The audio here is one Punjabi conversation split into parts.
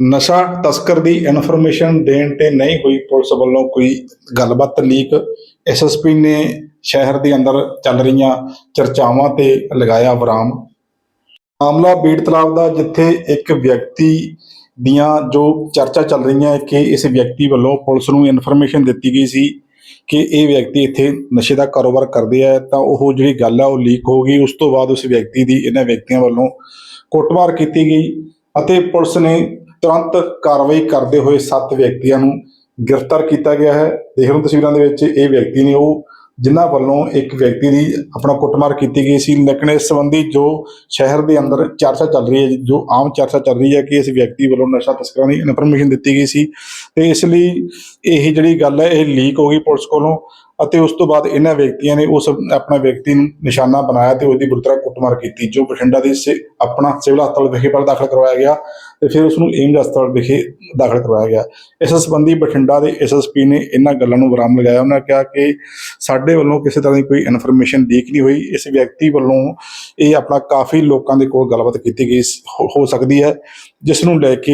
ਨਸ਼ਾ ਤਸਕਰ ਦੀ ਇਨਫੋਰਮੇਸ਼ਨ ਦੇਣ ਤੇ ਨਹੀਂ ਹੋਈ, ਪੁਲਿਸ ਵੱਲੋਂ ਕੋਈ ਗੱਲਬਾਤ ਲੀਕ ਐਸਐਸਪੀ ਨੇ ਸ਼ਹਿਰ ਦੇ ਅੰਦਰ ਚੱਲ ਰਹੀਆਂ ਚਰਚਾਵਾਂ ਤੇ ਲਗਾਇਆ ਵਿਰਾਮ। ਮਾਮਲਾ ਬੀੜ ਤਲਾਬ ਦਾ, ਜਿੱਥੇ ਇੱਕ ਵਿਅਕਤੀ ਦੀਆਂ ਜੋ ਚਰਚਾ ਚੱਲ ਰਹੀਆਂ ਕਿ ਇਸ ਵਿਅਕਤੀ ਵੱਲੋਂ ਪੁਲਿਸ ਨੂੰ ਇਨਫੋਰਮੇਸ਼ਨ ਦਿੱਤੀ ਗਈ ਸੀ ਕਿ ਇਹ ਵਿਅਕਤੀ ਇੱਥੇ ਨਸ਼ੇ ਦਾ ਕਾਰੋਬਾਰ ਕਰਦੇ ਆ, ਤਾਂ ਉਹ ਜਿਹੜੀ ਗੱਲ ਆ ਉਹ ਲੀਕ ਹੋ ਗਈ। ਉਸ ਤੋਂ ਬਾਅਦ ਉਸ ਵਿਅਕਤੀ ਦੀ ਇਹਨਾਂ ਵਿਅਕਤੀਆਂ ਵੱਲੋਂ ਕੁੱਟਮਾਰ ਕੀਤੀ ਗਈ ਅਤੇ ਪੁਲਿਸ ਨੇ ਤੁਰੰਤ ਕਾਰਵਾਈ ਕਰਦੇ ਹੋਏ ਸੱਤ ਵਿਅਕਤੀਆਂ ਨੂੰ ਗ੍ਰਿਫਤਾਰ ਕੀਤਾ ਗਿਆ ਹੈ। ਦੇਖ ਲਓ ਤਸਵੀਰਾਂ ਦੇ ਵਿੱਚ ਇਹ ਵਿਅਕਤੀ ਨੇ ਉਹ ਜਿਨ੍ਹਾਂ ਵੱਲੋਂ ਇੱਕ ਵਿਅਕਤੀ ਦੀ ਆਪਣਾ ਕੁੱਟਮਾਰ ਕੀਤੀ ਗਈ ਸੀ। ਲੇਕਿਨ ਇਸ ਸੰਬੰਧੀ ਜੋ ਸ਼ਹਿਰ ਦੇ ਅੰਦਰ ਚਰਚਾ ਚੱਲ ਰਹੀ ਹੈ, ਜੋ ਆਮ ਚਰਚਾ ਚੱਲ ਰਹੀ ਹੈ ਕਿ ਇਸ ਵਿਅਕਤੀ ਵੱਲੋਂ ਨਸ਼ਾ ਤਸਕਰਾਂ ਦੀ ਇਨਫੋਰਮੇਸ਼ਨ ਦਿੱਤੀ ਗਈ ਸੀ। ਤੇ ਇਸ ਲਈ ਇਹ ਜਿਹੜੀ ਗੱਲ ਹੈ, ਇਹ ਲੀਕ ਹੋ ਗਈ ਪੁਲਿਸ ਕੋਲੋਂ ਅਤੇ ਉਸ ਤੋਂ ਬਾਅਦ ਇਹਨਾਂ ਵਿਅਕਤੀਆਂ ਨੇ ਉਸ ਆਪਣਾ ਵਿਅਕਤੀ ਨੂੰ ਨਿਸ਼ਾਨਾ ਬਣਾਇਆ ਤੇ ਉਹਦੀ ਬੁਰੀ ਤਰ੍ਹਾਂ ਕੁੱਟਮਾਰ ਕੀਤੀ, ਜੋ ਬਠਿੰਡਾ ਦੇ ਸਿ- ਆਪਣਾ ਸਿਵਲ ਹਸਪਤਾਲ ਵਿਖੇ ਪਹਿਲਾਂ ਦਾਖਲ ਕਰਵਾਇਆ ਗਿਆ। ਤੇ ਫਿਰ ਉਸ ਨੂੰ ਏਮਜ਼ ਹਸਪਤਾਲ ਵਿਖੇ ਦਾਖਲ ਕਰਵਾਇਆ ਗਿਆ। ਇਸ ਸੰਬੰਧੀ ਬਠਿੰਡਾ ਦੇ ਐਸਐਸਪੀ ਨੇ ਇਹਨਾਂ ਗੱਲਾਂ ਨੂੰ ਵਿਰਾਮ ਲਗਾਇਆ। ਉਹਨਾਂ ਕਿਹਾ ਕਿ ਸਾਡੇ ਵੱਲੋਂ ਕਿਸੇ ਤਰ੍ਹਾਂ ਦੀ ਕੋਈ ਇਨਫੋਰਮੇਸ਼ਨ ਲੀਕ ਨਹੀਂ ਹੋਈ। ਇਸ ਵਿਅਕਤੀ ਵੱਲੋਂ ਇਹ ਆਪਣਾ ਕਾਫੀ ਲੋਕਾਂ ਦੇ ਕੋਲ ਗੱਲਬਾਤ ਕੀਤੀ ਗਈ। ਹੋ- ਸਕਦੀ ਹੈ, ਜਿਸ ਨੂੰ ਲੈ ਕੇ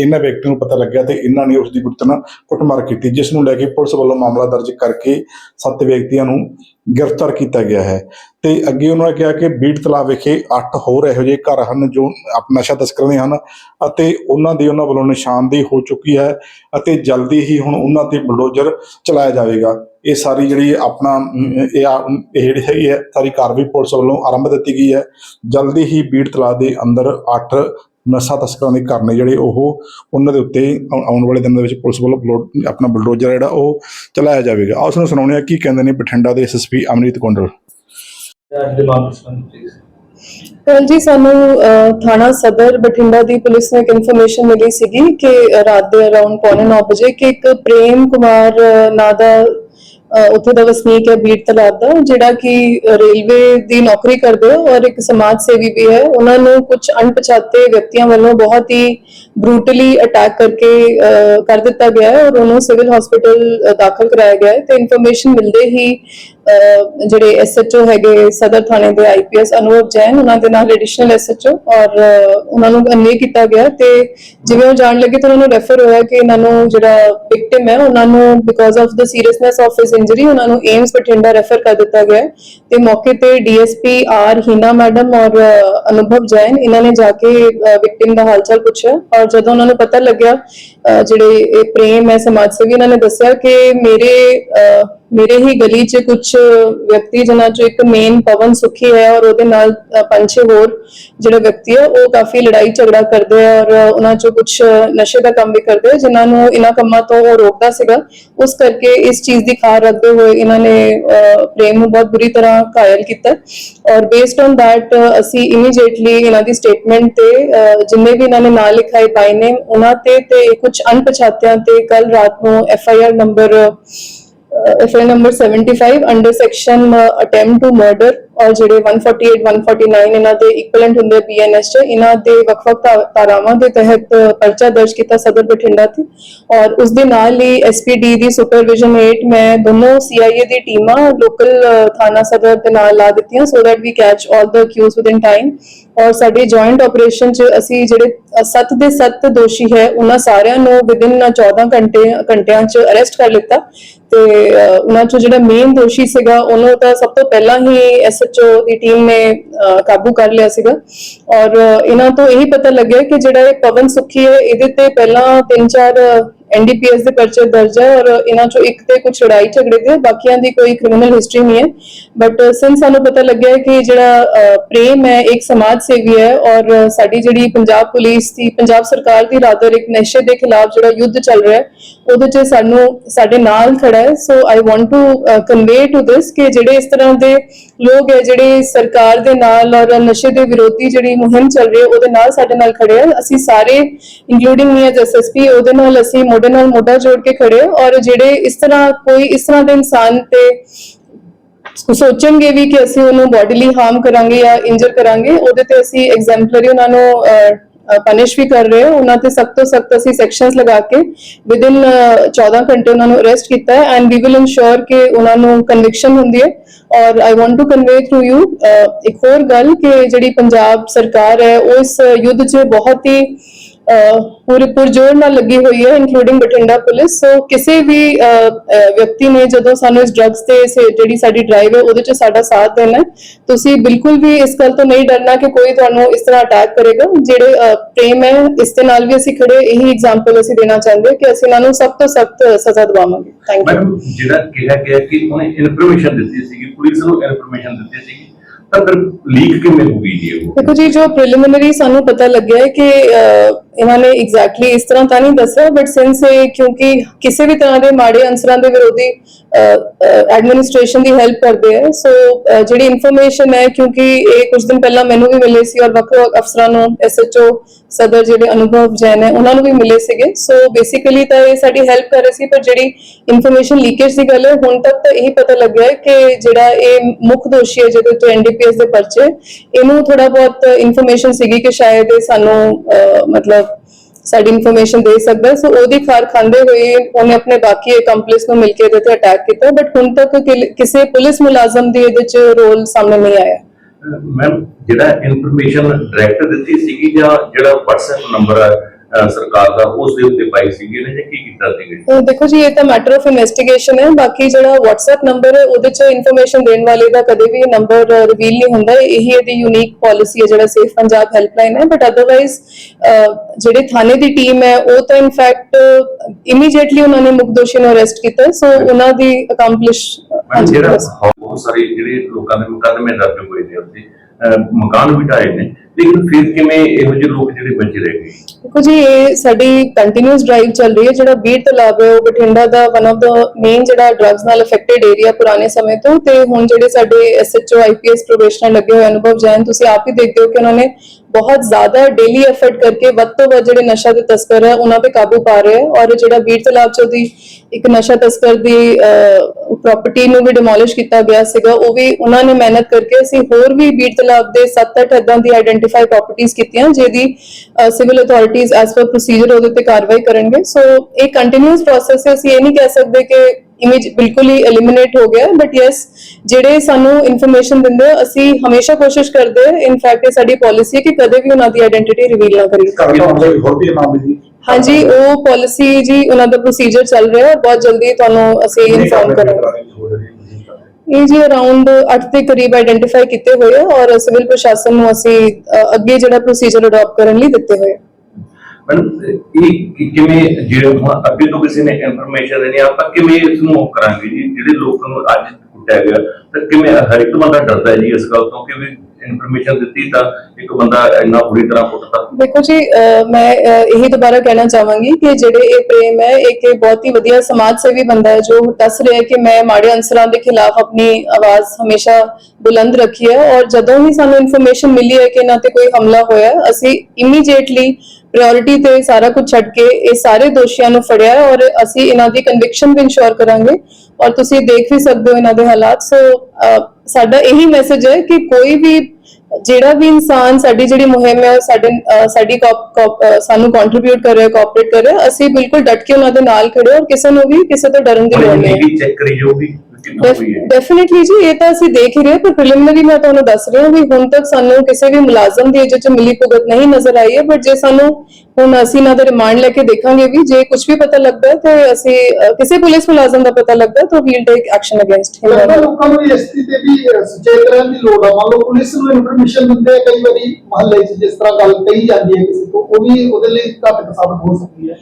ਇਹਨਾਂ ਵਿਅਕਤੀਆਂ ਨੂੰ ਪਤਾ ਲੱਗਿਆ ਤੇ ਇਹਨਾਂ ਨੇ ਉਸ ਦੀ ਗੁੱਟ ਨਾਲ ਕੁੱਟਮਾਰ ਕੀਤੀ, ਜਿਸ ਨੂੰ ਲੈ ਕੇ ਪੁਲਿਸ ਵੱਲੋਂ ਮਾਮਲਾ ਦਰਜ ਕਰਕੇ ਸੱਤ ਵਿਅਕਤੀਆਂ ਨੂੰ ਗ੍ਰਿਫਤਾਰ ਕੀਤਾ ਗਿਆ ਹੈ। ਤੇ ਅੱਗੇ ਉਹਨਾਂ ਨੇ ਕਿਹਾ ਕਿ ਬੀੜ ਤਲਾਬ ਵਿਖੇ 8 ਹੋਰ ਇਹੋ ਜਿਹੇ ਘਰ ਹਨ ਜੋ ਆਪਣਾ ਨਸ਼ਾ ਤਸਕਰਾਂ ਦੇ ਹਨ ਅਤੇ ਉਹਨਾਂ ਦੀ ਉਹਨਾਂ ਵੱਲੋਂ ਨਿਸ਼ਾਨਦੇਹੀ ਹੋ ਚੁੱਕੀ ਹੈ ਅਤੇ ਜਲਦੀ ਹੀ ਹੁਣ ਉਹਨਾਂ ਤੇ ਬਲਡੋਜ਼ਰ ਚਲਾਇਆ ਜਾਵੇਗਾ। ਇਹ ਸਾਰੀ ਜਿਹੜੀ ਆਪਣਾ, ਇਹ ਆ- ਇਹ ਜਿਹੜੀ ਹੈਗੀ ਹੈ, ਸਾਰੀ ਕਾਰਵਾਈ ਪੁਲਿਸ ਵੱਲੋਂ ਆਰੰਭ ਦਿੱਤੀ ਗਈ ਹੈ। ਜਲਦੀ ਹੀ ਬੀੜ ਤਲਾਬ ਦੇ ਅੰਦਰ 8 ਨਸ਼ਾ ਤਸਕਰਾਂ ਦੇ ਘਰ ਨੇ ਜਿਹੜੇ ਉਹ ਉਹਨਾਂ ਦੇ ਉੱਤੇ ਆਉ- ਆਉਣ ਵਾਲੇ ਦਿਨਾਂ ਦੇ ਵਿੱਚ ਪੁਲਿਸ ਵੱਲੋਂ ਆਪਣਾ ਬਲਡੋਜ਼ਰ ਜਿਹੜਾ ਉਹ ਚਲਾਇਆ ਜਾਵੇਗਾ। ਆਓ ਤੁਹਾਨੂੰ ਸੁਣਾਉਂਦੇ ਹਾਂ ਕੀ ਕਹਿੰਦੇ ਨੇ ਬਠਿੰਡਾ ਦੇ ਐਸਐਸਪੀ ਅਮਰੀਤ ਕੁੰਡਲ। ਕੱਲ ਜੀ ਸਾਨੂੰ ਥਾਣਾ ਸਦਰ ਬਠਿੰਡਾ ਦੀ ਪੁਲਿਸ ਨੂੰ ਇੱਕ ਇਨਫੋਰਮੇਸ਼ਨ ਮਿਲੀ ਸੀਗੀ ਕਿ ਰਾਤ ਦੇ ਅਰਾਊਂਡ ਪੌਣੇ 9 ਵਜੇ ਕਿ ਇੱਕ ਪ੍ਰੇਮ ਕੁਮਾਰ ਨਾਂ ਦਾ ਉੱਥੇ ਦਾ ਵਸਨੀਕ ਹੈ ਬੀੜ ਤਲਾਬ ਦਾ, ਜਿਹੜਾ ਕਿ ਰੇਲਵੇ ਦੀ ਨੌਕਰੀ ਕਰਦੇ ਹੈ ਔਰ ਇੱਕ ਸਮਾਜ ਸੇਵੀ ਵੀ ਹੈ। ਉਹਨਾਂ ਨੂੰ ਕੁਝ ਅਣਪਛਾਤੇ ਵਿਅਕਤੀਆਂ ਵੱਲੋਂ ਬਹੁਤ ਹੀ ਬਰੂਟਲੀ ਅਟੈਕ ਕਰਕੇ ਕਰ ਦਿੱਤਾ ਗਿਆ ਹੈ ਔਰ ਉਹਨੂੰ ਸਿਵਲ ਹਸਪੀਟਲ ਦਾਖਲ ਕਰਾਇਆ ਗਿਆ ਹੈ ਤੇ ਇਨਫੋਰਮੇਸ਼ਨ ਮਿਲਦੇ ਹੀ ਜਿਹੜੇ ਐਸਐਚਓ ਹੈਗੇ ਸਦਰ ਥਾਣੇ ਦੇ ਆਈਪੀਐਸ ਅਨੁਭਵ ਜੈਨ ਉਹਨਾਂ ਦੇ ਨਾਲ ਐਡੀਸ਼ਨਲ ਐਸਐਚਓ ਔਰ ਉਹਨਾਂ ਨੂੰ ਅਨਵੇ ਕੀਤਾ ਗਿਆ ਤੇ ਜਿਵੇਂ ਉਹ ਜਾਣ ਲੱਗੇ ਤਾਂ ਉਹਨਾਂ ਨੂੰ ਰੈਫਰ ਹੋਇਆ ਕਿ ਇਹਨਾਂ ਨੂੰ ਜਿਹੜਾ ਵਿਕਟਿਮ ਹੈ ਉਹਨਾਂ ਨੂੰ because of the seriousness of his injury ਉਹਨਾਂ ਨੂੰ ਏਮਸ ਬਠਿੰਡਾ ਰੈਫਰ ਕਰ ਦਿੱਤਾ ਗਿਆ ਤੇ ਮੌਕੇ ਤੇ ਡੀਐਸਪੀ ਆਰ ਹੀਨਾ ਮੈਡਮ ਔਰ ਅਨੁਭਵ ਜੈਨ ਇਹਨਾਂ ਨੇ ਜਾ ਕੇ ਵਿਕਟਿਮ ਦਾ ਹਾਲਚਾਲ ਪੁੱਛਿਆ ਔਰ ਜਦੋਂ ਉਹਨਾਂ ਨੂੰ ਪਤਾ ਲੱਗਿਆ ਅਹ, ਜਿਹੜੇ ਇਹ ਪ੍ਰੇਮ ਹੈ ਸਮਾਜ ਸੇਵੀ ਇਹਨਾਂ ਨੇ ਦੱਸਿਆ ਕਿ ਮੇਰੇ ਅਹ, ਮੇਰੇ ਹੀ ਗਲੀ 'ਚ ਕੁਝ ਵਿਅਕਤੀ ਜਿਨ੍ਹਾਂ 'ਚੋਂ ਇੱਕ ਮੇਨ ਪਵਨ ਸੁਖੀ ਹੈ ਔਰ ਉਹਦੇ ਨਾਲ ਪੰਜ ਛੇ ਹੋਰ ਜਿਹੜੇ ਵਿਅਕਤੀ ਹੈ ਉਹ ਕਾਫੀ ਲੜਾਈ ਝਗੜਾ ਕਰਦੇ ਆ ਔਰ ਉਹਨਾਂ 'ਚੋਂ ਕੁਝ ਨਸ਼ੇ ਦਾ ਕੰਮ ਵੀ ਕਰਦੇ ਆ ਜਿਨ੍ਹਾਂ ਨੂੰ ਇਹਨਾਂ ਕੰਮਾਂ ਤੋਂ ਉਹ ਰੋਕਦਾ ਸੀਗਾ। ਉਸ ਕਰਕੇ ਇਸ ਚੀਜ਼ ਦੀ ਖਾਰ ਰੱਖਦੇ ਹੋਏ ਇਹਨਾਂ ਨੇ ਅ, ਪ੍ਰੇਮ ਨੂੰ ਬਹੁਤ ਬੁਰੀ ਤਰ੍ਹਾਂ ਕਾਇਲ ਕੀਤਾ। ਔਰ ਬੇਸਡ ਔਨ ਥੈਟ ਅਸੀਂ ਇਮੀਡੀਏਟਲੀ ਇਹਨਾਂ ਦੀ ਸਟੇਟਮੈਂਟ ਤੇ ਅ, ਜਿੰਨੇ ਵੀ ਇਹਨਾਂ ਨੇ ਨਾਂ ਲਿਖਾਏ ਪਾਏ ਨੇ ਉਹਨਾਂ ਤੇ ਤੇ ਕੁਝ ਅਣਪਛਾਤਿਆਂ ਤੇ ਕੱਲ ਰਾਤ ਨੂੰ F I R number FI number 75 under section uh, attempt to murder. ਔਰ ਜਿਹੜੇ 148 149 ਇਹਨਾਂ ਦੇ ਇਕੁਇਵਲੈਂਟ ਹੁੰਦੇ ਬੀਐਨਐਸ ਚ ਇਹਨਾਂ ਦੇ ਵੱਖ-ਵੱਖ ਧਾਰਾਵਾਂ ਦੇ ਤਹਿਤ ਪਰਚਾ ਦਰਜ ਕੀਤਾ ਸਦਰ ਬਠਿੰਡਾ ਤੇ। ਔਰ ਉਸ ਦੇ ਨਾਲ ਹੀ ਐਸਪੀਡੀ ਦੀ ਸੁਪਰਵਿਜ਼ਨ ਹੇਠ ਮੈਂ ਦੋਨੋਂ ਸੀਆਈਏ ਦੀ ਟੀਮਾਂ ਲੋਕਲ ਥਾਣਾ ਸਦਰ ਦੇ ਨਾਲ ਲਾ ਦਿੱਤੀਆਂ so that we catch all the accused within time ਔਰ ਸਾਡੇ ਜੁਆਇੰਟ ਆਪਰੇਸ਼ਨ ਚ ਅਸੀਂ ਜਿਹੜੇ ਸੱਤ ਦੇ ਸੱਤ ਦੋਸ਼ੀ ਹੈ ਉਹਨਾਂ ਸਾਰਿਆਂ ਨੂੰ ਵਿਦਿਨ 14 ਘੰਟੇ ਘੰਟਿਆਂ ਚ ਅਰੈਸਟ ਕਰ ਲਿੱਤਾ। ਤੇ ਅਹ, ਉਹਨਾਂ ਚੋਂ ਜਿਹੜਾ ਮੇਨ ਦੋਸ਼ੀ ਸੀਗਾ ਉਹਨੂੰ ਤਾਂ ਸਭ ਤੋਂ ਪਹਿਲਾਂ ਹੀ ਐਸਐਚਓ ਦੀ ਟੀਮ ਨੇ ਅਹ, ਕਾਬੂ ਕਰ ਲਿਆ ਸੀਗਾ। ਔਰ ਇਹਨਾਂ ਤੋਂ ਇਹੀ ਪਤਾ ਲੱਗਿਆ ਕਿ ਜਿਹੜਾ ਇਹ ਪਵਨ ਸੁਖੀ ਹੈ ਇਹਦੇ ਤੇ ਪਹਿਲਾਂ ਤਿੰਨ ਚਾਰ ਐਨਡੀਪੀਐਸ ਦੇ ਪਰਚੇ ਦਰਜ ਹੈ ਔਰ ਇਹਨਾਂ ਚੋਂ ਇੱਕ ਤੇ ਕੁਝ ਲੜਾਈ ਝਗੜੇ ਦੇ, ਬਾਕੀਆਂ ਦੀ ਕੋਈ ਕ੍ਰਿਮੀਨਲ ਹਿਸਟਰੀ ਨਹੀਂ ਹੈ। ਬਟ ਸਿੰਸ ਸਾਨੂੰ ਪਤਾ ਲੱਗਿਆ ਹੈ ਕਿ ਜਿਹੜਾ ਪ੍ਰੇਮ ਹੈ, ਇੱਕ ਸਮਾਜ ਸੇਵੀ ਹੈ ਔਰ ਸਾਡੀ ਜਿਹੜੀ ਪੰਜਾਬ ਪੁਲਿਸ ਦੀ, ਪੰਜਾਬ ਸਰਕਾਰ ਦੀ ਰਾਦਰ ਇੱਕ ਨਸ਼ੇ ਦੇ ਖਿਲਾਫ ਜਿਹੜਾ ਯੁੱਧ ਚੱਲ ਰਿਹਾ ਹੈ, ਉਹਦੇ 'ਚ ਸਾਨੂੰ, ਸਾਡੇ ਨਾਲ ਖੜਾ ਹੈ। So I want to convey to this ਕਿ ਜਿਹੜੇ ਇਸ ਤਰ੍ਹਾਂ ਦੇ ਲੋਕ ਹੈ, ਜਿਹੜੇ ਸਰਕਾਰ ਦੇ ਨਾਲ ਔਰ ਨਸ਼ੇ ਦੇ ਵਿਰੋਧੀ ਜਿਹੜੀ ਮੁਹਿੰਮ ਚੱਲ ਰਹੀ ਹੈ, ਉਹਦੇ ਨਾਲ ਸਾਡੇ ਨਾਲ ਖੜੇ ਆ ਅਸੀਂ ਸਾਰੇ ਇੰਕਲੂਡਿੰਗ ਮੀ ਐਸ ਐਸਐਸਪੀ ਉਹਦੇ ਨਾਲ ਅਸੀਂ ਮੋਢੇ ਨਾਲ ਮੋਢਾ ਜੋੜ ਕੇ ਖੜੇ ਹਾਂ ਔਰ ਜਿਹੜੇ ਇਸ ਤਰ੍ਹਾਂ ਕੋਈ ਇਸ ਤਰ੍ਹਾਂ ਦੇ ਇਨਸਾਨ ਤੇ ਸੋਚਣਗੇ ਵੀ ਕਿ ਅਸੀਂ ਉਹਨੂੰ ਬੋਡੀਲੀ ਹਾਰਮ ਕਰਾਂਗੇ ਜਾਂ ਇੰਜਰ ਕਰਾਂਗੇ, ਉਹਦੇ ਤੇ ਅਸੀਂ ਐਗਜ਼ੈਂਪਲਰੀ ਉਹਨਾਂ ਨੂੰ ਪਨਿਸ਼ ਵੀ ਕਰ ਰਹੇ ਹਾਂ। ਉਹਨਾਂ ਤੇ ਸਖਤ ਤੋਂ ਸਖਤ ਅਸੀਂ ਸੈਕਸ਼ਨਸ ਲਗਾ ਕੇ ਵਿਦਿਨ 14 ਘੰਟੇ ਉਹਨਾਂ ਨੂੰ ਅਰੈਸਟ ਕੀਤਾ ਹੈ ਐਂਡ ਵੀ ਵਿਲ ਇਨਸ਼ੋਰ ਕਿ ਉਹਨਾਂ ਨੂੰ ਕਨਵਿਕਸ਼ਨ ਹੁੰਦੀ ਹੈ। ਔਰ I want to convey through you ਇੱਕ ਹੋਰ ਗੱਲ ਕਿ ਜਿਹੜੀ ਪੰਜਾਬ ਸਰਕਾਰ ਹੈ, ਉਹ ਇਸ ਯੁੱਧ 'ਚ ਬਹੁਤ ਹੀ ਪੂਰੇ ਪੁਰਜੋਰ ਨਾਲ ਲੱਗੀ ਹੋਈ ਹੈ ਇਨਕਲੂਡਿੰਗ ਬਠਿੰਡਾ ਪੁਲਿਸ। ਸੋ ਕਿਸੇ ਵੀ ਵਿਅਕਤੀ ਨੇ ਜਦੋਂ ਸਾਨੂੰ ਇਸ ਡਰੱਗਸ ਤੇ ਜਿਹੜੀ ਸਾਡੀ ਡਰਾਈਵ ਹੈ ਉਹਦੇ ਚ ਸਾਡਾ ਸਾਥ ਦੇਣਾ ਤੁਸੀਂ ਬਿਲਕੁਲ ਵੀ ਇਸ ਗੱਲ ਤੋਂ ਨਹੀਂ ਡਰਨਾ ਕਿ ਕੋਈ ਤੁਹਾਨੂੰ ਇਸ ਤਰ੍ਹਾਂ ਅਟੈਕ ਕਰੇਗਾ। ਜਿਹੜੇ ਪ੍ਰੇਮ ਹੈ ਇਸ ਦੇ ਨਾਲ ਵੀ ਅਸੀਂ ਖੜੇ ਇਹੀ ਐਗਜ਼ਾਮਪਲ ਅਸੀਂ ਦੇਣਾ ਚਾਹੁੰਦੇ ਹਾਂ ਕਿ ਅਸੀਂ ਇਹਨਾਂ ਨੂੰ ਸਖਤ ਤੋਂ ਸਖਤ ਸਜ਼ਾ ਦਿਵਾਵਾਂਗੇ। ਥੈਂਕ ਯੂ ਜਿਹੜਾ ਕਿਹਾ ਗਿਆ ਕਿ ਉਹਨੇ ਇਨਫੋਰਮੇਸ਼ਨ ਦਿੱਤੀ ਸੀਗੀ ਪੁਲਿਸ ਨੂੰ ਇਨਫੋਰਮੇਸ਼ਨ ਦਿੱਤੀ ਸੀਗੀ ਤਾਂ ਫਿਰ ਲੀਕ ਕਿਵੇਂ ਹੋ ਗਈ ਜੀ ਉਹ? ਦੇਖੋ ਜੀ ਜੋ ਪ੍ਰੀਲਿਮਿਨਰੀ ਸਾਨੂੰ ਪਤਾ ਲੱਗਿਆ ਹੈ ਕਿ ਇਹਨਾਂ ਨੇ ਐਗਜ਼ੈਕਟਲੀ ਇਸ ਤਰ੍ਹਾਂ ਤਾਂ ਨਹੀਂ ਦੱਸਿਆ ਬਟ ਸਿੰਸ ਇਹ ਕਿਉਂਕਿ ਕਿਸੇ ਵੀ ਤਰ੍ਹਾਂ ਦੇ ਮਾੜੇ ਅੰਸਰਾਂ ਦੇ ਵਿਰੋਧੀ ਐਡਮਿਨਿਸਟ੍ਰੇਸ਼ਨ ਦੀ ਹੈਲਪ ਕਰਦੇ ਹੈ ਸੋ ਜਿਹੜੀ ਇਨਫੋਰਮੇਸ਼ਨ ਹੈ ਕਿਉਂਕਿ ਇਹ ਕੁਝ ਦਿਨ ਪਹਿਲਾਂ ਮੈਨੂੰ ਵੀ ਮਿਲੇ ਸੀ ਔਰ ਵੱਖ-ਵੱਖ ਅਫਸਰਾਂ ਨੂੰ ਐਸਐਚਓ ਸਦਰ ਜਿਹੜੇ ਅਨੁਭਵ ਜੈਨ ਹੈ ਉਹਨਾਂ ਨੂੰ ਵੀ ਮਿਲੇ ਸੀਗੇ ਸੋ ਬੇਸਿਕਲੀ ਤਾਂ ਇਹ ਸਾਡੀ ਹੈਲਪ ਕਰ ਰਹੇ ਸੀ ਪਰ ਜਿਹੜੀ ਇਨਫੋਰਮੇਸ਼ਨ ਲੀਕੇਜ ਦੀ ਗੱਲ ਹੈ ਹੁਣ ਤੱਕ ਤਾਂ ਇਹੀ ਪਤਾ ਲੱਗਿਆ ਹੈ ਕਿ ਜਿਹੜਾ ਇਹ ਮੁੱਖ ਦੋਸ਼ੀ ਹੈ ਜਿਹਦੇ ਤੋਂ ਐਨਡੀਪੀਐਸ ਦੇ ਪਰਚੇ ਇਹਨੂੰ ਥੋੜਾ ਬਹੁਤ ਇਨਫੋਰਮੇਸ਼ਨ ਸੀਗੀ ਕਿ ਸ਼ਾਇਦ ਇਹ ਸਾਨੂੰ ਮਤਲਬ ਸਾਡੀ ਇਨਫੋਰਮੇਸ਼ਨ ਦੇ ਸਕਦਾ। ਸੋ ਉਹਦੀ ਖਾਰ ਖਾਂਦੇ ਹੋਏ ਉਹਨੇ ਆਪਣੇ ਬਾਕੀ ਕੰਪਲਿਸ ਨੂੰ ਮਿਲ ਕੇ ਇਹਦੇ ਤੇ ਅਟੈਕ ਕੀਤਾ। ਬਟ ਹੁਣ ਤੱਕ ਕਿਸੇ ਪੁਲਿਸ ਮੁਲਾਜ਼ਮ ਦੀ ਇਹਦੇ ਚ ਰੋਲ ਸਾਹਮਣੇ ਨਹੀਂ ਆਇਆ। ਮੈਮ ਜਿਹੜਾ ਇਨਫੋਰਮੇਸ਼ਨ ਡਾਇਰੈਕਟ ਦਿੱਤੀ ਸੀਗੀ ਜਾਂ ਜਿਹੜਾ WhatsApp ਨੰਬਰ ਹੈ ਸਰਕਾਰ ਦਾ ਉਸ ਦੇ ਉੱਤੇ ਪਾਈ ਸੀਗੀ ਇਹਨੇ ਜਾਂ ਕੀ ਕੀਤਾ ਸੀਗਾ ਦੇਖੋ ਜੀ ਇਹ ਤਾਂ ਮੈਟਰ ਆਫ ਇਨਵੈਸਟੀਗੇਸ਼ਨ ਹੈ। ਬਾਕੀ ਜਿਹੜਾ WhatsApp ਨੰਬਰ ਹੈ ਉਹਦੇ ਚ ਇਨਫੋਰਮੇਸ਼ਨ ਦੇਣ ਵਾਲੇ ਦਾ ਕਦੇ ਵੀ ਨੰਬਰ ਰਿਵੀਲ ਨਹੀਂ ਹੁੰਦਾ। ਇਹੀ ਇਹਦੀ ਯੂਨੀਕ ਪਾਲਿਸੀ ਹੈ ਜਿਹੜਾ ਸੇਫ ਪੰਜਾਬ ਹੈਲਪਲਾਈਨ ਹੈ। ਬਟ ਅਦਰਵਾਈਜ਼ ਜਿਹੜੇ ਥਾਣੇ ਦੀ ਟੀਮ ਹੈ ਉਹ ਤਾਂ ਇਨਫੈਕਟ ਇਮੀਡੀਏਟਲੀ ਉਹਨਾਂ ਨੇ ਮੁੱਖ ਦੋਸ਼ੀ ਨੂੰ ਅਰੈਸਟ ਕੀਤਾ। ਸੋ ਉਹਨਾਂ ਦੀ ਅਕੰਪਲਿਸ਼ ਜਿਹੜਾ ਬਹੁਤ ਸਾਰੇ ਜਿਹੜੇ ਲੋਕਾਂ ਦੇ ਮੁਕੱਦਮੇ ਦਰਜ ਹੋਏ ਨੇ ਉੱਤੇ ਮਕਾਨ ਵੀ ਢਾਏ ਨੇ। ਲੇਕਿਨ ਫਿਰ ਕਿਵੇਂ ਇਹੋ ਜਿਹੇ ਲੋਕ ਜਿਹੜੇ ਬਚੇ ਰਹਿ ਗਏ? ਦੇਖੋ ਜੀ, ਇਹ ਸਾਡੀ ਕੰਟੀਨਿਊਸ ਡਰਾਈਵ ਚੱਲ ਰਹੀ ਹੈ, ਜਿਹੜਾ ਵੀਰ ਤਲਾਬ ਹੈ, ਉਹ ਬਠਿੰਡਾ ਦਾ ਵਨ ਆਫ ਦਾ ਮੇਨ ਜਿਹੜਾ ਡਰੱਗਸ ਨਾਲ ਅਫੈਕਟਡ ਏਰੀਆ ਪੁਰਾਣੇ ਸਮੇਂ ਤੋਂ ਤੇ ਹੁਣ ਜਿਹੜੇ ਸਾਡੇ ਐਸਐਚਓ ਆਈਪੀਐਸ ਪ੍ਰੋਬੇਸ਼ਨਰ ਲੱਗੇ ਹੋਏ, ਅਨੁਭਵ ਜੈਨ, ਤੁਸੀਂ ਆਪ ਹੀ ਦੇਖਦੇ ਹੋ ਕਿ ਉਹਨਾਂ ਨੇ ਬਹੁਤ ਜ਼ਿਆਦਾ ਡੇਲੀ ਐਫਰਟ ਕਰਕੇ ਵੱਧ ਤੋਂ ਵੱਧ ਜਿਹੜੇ ਨਸ਼ਾ ਦੇ ਤਸਕਰ ਹੈ, ਉਹਨਾਂ ਤੇ ਕਾਬੂ ਪਾ ਰਹੇ ਹੈ ਔਰ ਜਿਹੜਾ ਵੀਰ ਤਲਾਬ ਚ ਉਹਦੀ ਇੱਕ ਨਸ਼ਾ ਤਸਕਰ ਦੀ ਪ੍ਰਾਪਰਟੀ ਨੂੰ ਵੀ ਡਿਮੋਲਿਸ਼ ਕੀਤਾ ਗਿਆ ਸੀਗਾ, ਉਹ ਵੀ ਉਹਨਾਂ ਨੇ ਮਿਹਨਤ ਕਰਕੇ ਅਸੀਂ ਹੋਰ ਵੀ ਬੀੜ ਤਲਾਬ ਦੇ 7-8 ਇਦਾਂ ਦੀ ਆਇਡੈਂਟੀਫਾਈ ਪ੍ਰਾਪਰਟੀਆਂ ਕੀਤੀਆਂ, ਜਿਹਦੀ civil authorities as per procedure ਉਹਦੇ ਤੇ ਕਾਰਵਾਈ ਕਰਨਗੇ। ਸੋ ਇਹ ਕੰਟੀਨਿਊਸ ਪ੍ਰੋਸੈਸ ਹੈ, ਅਸੀਂ ਇਹ ਨਹੀਂ ਕਹਿ ਸਕਦੇ ਕਿ ਇਮੇਜ ਬਿਲਕੁਲ ਹੀ ਐਲੀਮੀਨੇਟ ਹੋ ਗਿਆ ਬਟ ਯੈਸ ਜਿਹੜੇ ਸਾਨੂੰ ਇਨਫੋਰਮੇਸ਼ਨ ਦਿੰਦੇ ਅਸੀਂ ਹਮੇਸ਼ਾ ਕੋਸ਼ਿਸ਼ ਕਰਦੇ ਹਾਂ ਇਨਫੈਕਟ ਇਹ ਸਾਡੀ ਪਾਲਿਸੀ ਹੈ ਕਿ ਕਦੇ ਵੀ ਉਹਨਾਂ ਦੀ ਆਇਡੈਂਟੀਟੀ ਰਿਵੀਲ ਨਾ ਕਰੀਏ। ਘਰ ਦਾ ਕੋਈ ਹੋਰ ਵੀ ਨਾਮ ਜੀ। ਹਾਂਜੀ ਉਹ ਪਾਲਿਸੀ ਜੀ ਉਹਨਾਂ ਦਾ ਪ੍ਰੋਸੀਜਰ ਚੱਲ ਰਿਹਾ ਹੈ ਬਹੁਤ ਜਲਦੀ ਤੁਹਾਨੂੰ ਅਸੀਂ ਇਨਫੋਰਮ ਕਰਾਂਗੇ। ਇਹ ਜੀ ਅਰਾਊਂਡ 8 ਦੇ ਕਰੀਬ ਆਇਡੈਂਟੀਫਾਈ ਕੀਤੇ ਹੋਏ ਆ ਔਰ ਸਿਵਲ ਪ੍ਰਸ਼ਾਸਨ ਨੂੰ ਅਸੀਂ ਅੱਗੇ ਜਿਹੜਾ ਪ੍ਰੋਸੀਜਰ ਅਡਾਪਟ ਕਰਨ ਲਈ ਦਿੱਤੇ ਹੋਏ ਆ। ਮੈਡਮ eh, ਇਹ ਕਿਵੇਂ ਜਿਹੜੇ ਅੱਗੇ ਤੋਂ ਕਿਸੇ ਨੇ ਇਨਫੋਰਮੇਸ਼ਨ ਦੇਣੀ ਆਪਾਂ ਕਿਵੇਂ ਇਸ ਨੂੰ ਕਰਾਂਗੇ? ਜੀ ਜਿਹੜੇ ਲੋਕਾਂ ਨੂੰ ਅੱਜ ਕੁੱਟਿਆ ਗਿਆ ਤਾਂ ਕਿਵੇਂ ਹਰ ਇੱਕ ਬੰਦਾ ਡਰਦਾ ਹੈ ਜੀ ਇਸ ਗੱਲ ਤੋਂ ਕਿ ਵੀ ਇਨਫੋਰਮੇਸ਼ਨ ਦਿੱਤੀ ਤਾਂ ਇੱਕ ਬੰਦਾ ਇੰਨਾ ਬੁਰੀ ਤਰ੍ਹਾਂ ਕੁੱਟਦਾ। ਦੇਖੋ ਜੀ ਮੈਂ ਇਹੀ ਦੁਬਾਰਾ ਕਹਿਣਾ ਚਾਹਾਂਗੀ ਕਿ ਜਿਹੜੇ ਇਹ ਪ੍ਰੇਮ ਹੈ ਇੱਕ ਬਹੁਤ ਹੀ ਵਧੀਆ ਸਮਾਜ ਸੇਵੀ ਬੰਦਾ ਹੈ, ਜੋ ਦੱਸ ਰਿਹਾ ਹੈ ਕਿ ਮੈਂ ਮਾੜੇ ਅੰਸਰਾਂ ਦੇ ਖਿਲਾਫ ਆਪਣੀ ਆਵਾਜ਼ ਹਮੇਸ਼ਾ ਬੁਲੰਦ ਰੱਖੀ ਹੈ ਔਰ ਜਦੋਂ ਹੀ ਸਾਨੂੰ ਇਨਫੋਰਮੇਸ਼ਨ ਮਿਲੀ ਹੈ ਕਿ ਇਹਨਾਂ ਤੇ ਕੋਈ ਹਮਲਾ ਹੋਇਆ ਅਸੀਂ ਇਮੀਡੀਏਟਲੀ ਪ੍ਰਾਇੋਰਟੀ ਤੇ ਸਾਰਾ ਕੁਝ ਛੱਡ ਕੇ ਇਹ ਸਾਰੇ ਦੋਸ਼ੀਆਂ ਨੂੰ ਫੜਿਆ ਔਰ ਅਸੀਂ ਇਹਨਾਂ ਦੀ ਕਨਵਿਕਸ਼ਨ ਵੀ ਇਨਸ਼ੋਰ ਕਰਾਂਗੇ। ਔਰ ਤੁਸੀਂ ਦੇਖ ਵੀ ਸਕਦੇ ਹੋ ਇਹਨਾਂ ਦੇ ਹਾਲਾਤ, ਸੋ ਸਾਡਾ ਇਹੀ ਮੈਸੇਜ ਹੈ ਕਿ ਕੋਈ ਵੀ ਜਿਹੜਾ ਵੀ ਇਨਸਾਨ ਸਾਡੀ ਜਿਹੜੀ ਮੁਹਿੰਮ ਹੈ ਸਾਡੇ ਸਾਡੀ ਸਾਨੂੰ ਕੰਟਰੀਬਿਊਟ ਕਰ ਰਿਹਾ ਕੋਆਪਰੇਟ ਕਰ ਰਿਹਾ ਅਸੀਂ ਬਿਲਕੁਲ ਡਟ ਕੇ ਉਹਨਾਂ ਦੇ ਨਾਲ ਖੜੇ ਹਾਂ ਕਿਸੇ ਨੂੰ ਵੀ ਕਿਸੇ ਤੋਂ ਡਰਨ ਦੀ ਲੋੜ ਨਹੀਂ ਵੀ ਚੈੱਕ ਕਰੀ ਜਾਊਗੀ। ਡੈਫੀਨਿਟਲੀ ਜੀ ਇਹ ਤਾਂ ਅਸੀਂ ਦੇਖ ਹੀ ਰਹੇ ਹਾਂ, ਪਰ ਪ੍ਰੀਲਿਮਿਨਰੀ ਮੈਂ ਤੁਹਾਨੂੰ ਦੱਸ ਰਹੀ ਹਾਂ ਵੀ ਹੁਣ ਤੱਕ ਸਾਨੂੰ ਕਿਸੇ ਵੀ ਮੁਲਾਜ਼ਮ ਦੀ ਇਹਦੇ ਚ ਮਿਲੀ ਭੁਗਤ ਨਹੀਂ ਨਜ਼ਰ ਆਈ ਹੈ ਬਟ ਜੇ ਸਾਨੂੰ ਹੁਣ ਅਸੀਂ ਇਹਨਾਂ ਦੇ ਰਿਮਾਂਡ ਲੈ ਕੇ ਦੇਖਾਂਗੇ ਵੀ ਜੇ ਕੁਝ ਵੀ ਪਤਾ ਲੱਗਦਾ ਹੈ ਤੇ ਅਸੀਂ ਕਿਸੇ ਪੁਲਿਸ ਮੁਲਾਜ਼ਮ ਦਾ ਪਤਾ ਲੱਗਦਾ ਹੈ ਤਾਂ we'll take action against him ਲੋਕਾਂ ਨੂੰ ਇਸ ਚੀਜ਼ ਤੇ ਵੀ ਸੁਚੇਤ ਰਹਿਣ ਦੀ ਲੋੜ ਆ। ਮੰਨ ਲਓ ਪੁਲਿਸ ਨੂੰ ਇਨਫੋਰਮੇਸ਼ਨ ਦਿੰਦੇ ਆ ਕਈ ਵਾਰੀ ਮਹੱਲੇ 'ਚ ਜਿਸ ਤਰ੍ਹਾਂ ਗੱਲ ਕਹੀ ਜਾਂਦੀ ਹੈ ਕਿਸੇ ਤੋਂ ਉਹ ਵੀ ਉਹਦੇ ਲਈ ਘਾਤਕ ਸਾਬਤ ਹੋ ਸਕਦੀ ਹੈ।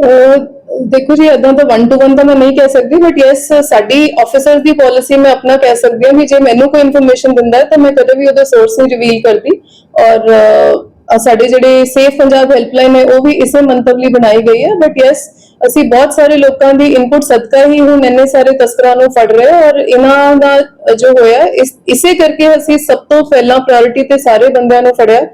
ਦੇਖੋ ਜੀ ਇਦਾਂ ਤਾਂ 1 ਟੂ 1 ਤਾਂ ਮੈਂ ਨਹੀਂ ਕਹਿ ਸਕਦੀ ਬਟ ਯੈਸ ਸਾਡੀ ਆਫੀਸਰ ਦੀ ਪਾਲਿਸੀ ਮੈਂ ਆਪਣਾ ਕਹਿ ਸਕਦੀ ਹਾਂ ਵੀ ਜੇ ਮੈਨੂੰ ਕੋਈ ਇਨਫੋਰਮੇਸ਼ਨ ਦਿੰਦਾ ਹੈ, ਤਾਂ ਮੈਂ ਕਦੇ ਵੀ ਉਹਦਾ ਸੋਰਸ ਨਹੀਂ ਰਿਵੀਲ ਕਰਦੀ। ਔਰ ਸਾਡੇ ਜਿਹੜੇ ਸੇਫ ਪੰਜਾਬ ਹੈਲਪਲਾਈਨ ਹੈ ਉਹ ਵੀ ਇਸੇ ਮੰਤਵ ਲਈ ਬਣਾਈ ਗਈ ਹੈ। ਬਟ ਯੈਸ ਅਸੀਂ ਬਹੁਤ ਸਾਰੇ ਲੋਕਾਂ ਦੀ ਇਨਪੁਟ ਸਦਕਾ ਹੀ ਹੁਣ ਇੰਨੇ ਸਾਰੇ ਤਸਕਰਾਂ ਨੂੰ ਫੜ ਰਹੇ ਔਰ ਇਹਨਾਂ ਦਾ ਜੋ ਹੋਇਆ ਇਸੇ ਕਰਕੇ ਅਸੀਂ ਸਭ ਤੋਂ ਪਹਿਲਾਂ ਪ੍ਰਾਇੋਰਟੀ ਤੇ ਸਾਰੇ ਬੰਦਿਆਂ ਨੂੰ ਫੜਿਆ।